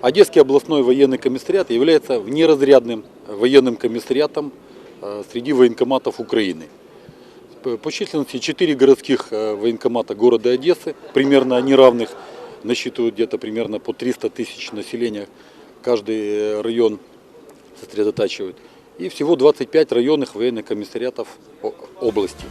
Одесский областной военный комиссариат является внеразрядным военным комиссариатом э, среди военкоматов Украины. По численности 4 городских э, военкомата города Одессы, примерно они равных, насчитывают где-то примерно по 300 тысяч населения, каждый э, район сосредотачивают. И всего 25 районных военных комиссариатов области.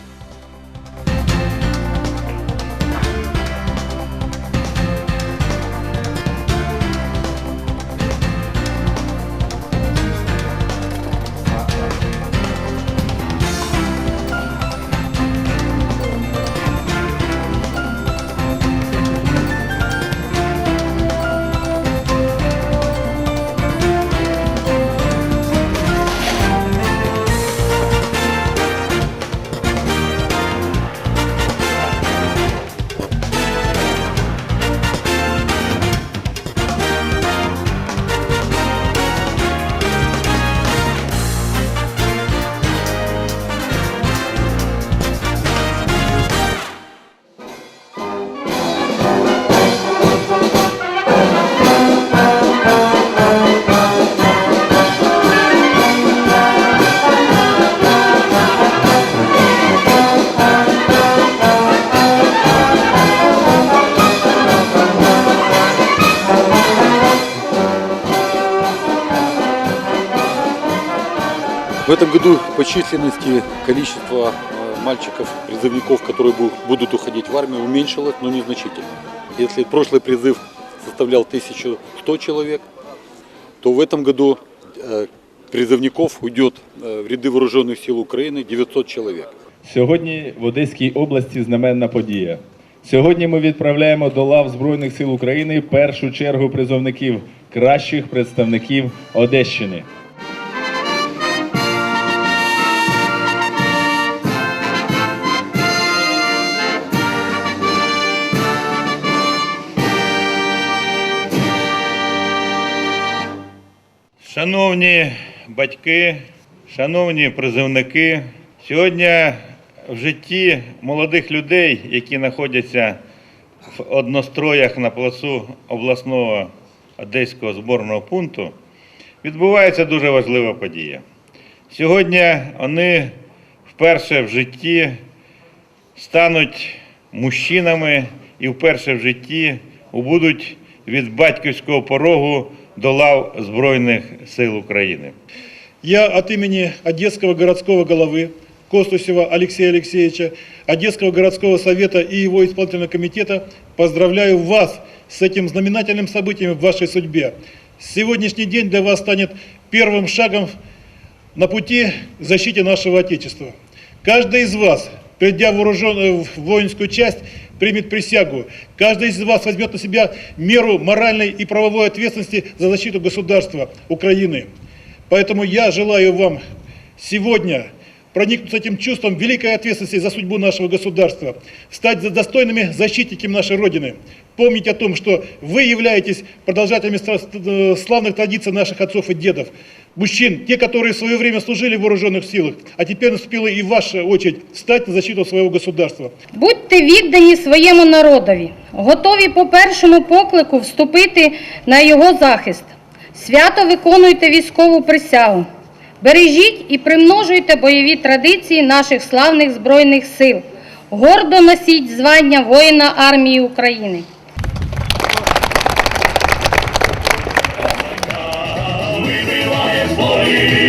В этом году по численности количество э, мальчиков, призывников, которые бу- будут уходить в армию, уменьшилось, но незначительно. Если прошлый призыв составлял 1100 человек, то в этом году э, призывников уйдет э, в ряды вооруженных сил Украины 900 человек. Сьогодні в Одеській області знаменна подія. Сьогодні ми відправляємо до лав Збройних сил України першу чергу призовників, кращих представників Одещини. Шановні батьки, шановні призовники, сьогодні в житті молодих людей, які знаходяться в одностроях на плацу обласного одеського зборного пункту, відбувається дуже важлива подія. Сьогодні вони вперше в житті стануть мужчинами і вперше в житті будуть від батьківського порогу до лав Збройних сил України. Я от имени Одесского городского головы Костусева Алексея Алексеевича, Одесского городского совета и его исполнительного комитета поздравляю вас с этим знаменательным событием в вашей судьбе. Сегодняшний день для вас станет первым шагом на пути к защите нашего Отечества. Каждый из вас, придя в, вооруженную, в воинскую часть, примет присягу. Каждый из вас возьмет на себя меру моральной и правовой ответственности за защиту государства Украины. Поэтому я желаю вам сегодня проникнуться этим чувством великой ответственности за судьбу нашего государства, стать достойными защитниками нашей Родины, помнить о том, что вы являетесь продолжателями стра- э, славных традиций наших отцов и дедов, мужчин, те, которые в свое время служили в вооруженных силах, а теперь наступила и ваша очередь стать на защиту своего государства. Будьте віддані своєму народові, готові по першому поклику вступити на його захист. Свято виконуйте військову присягу. Бережіть і примножуйте бойові традиції наших славних Збройних сил. Гордо носіть звання воїна армії України. Holy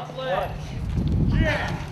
Up leg. Yeah.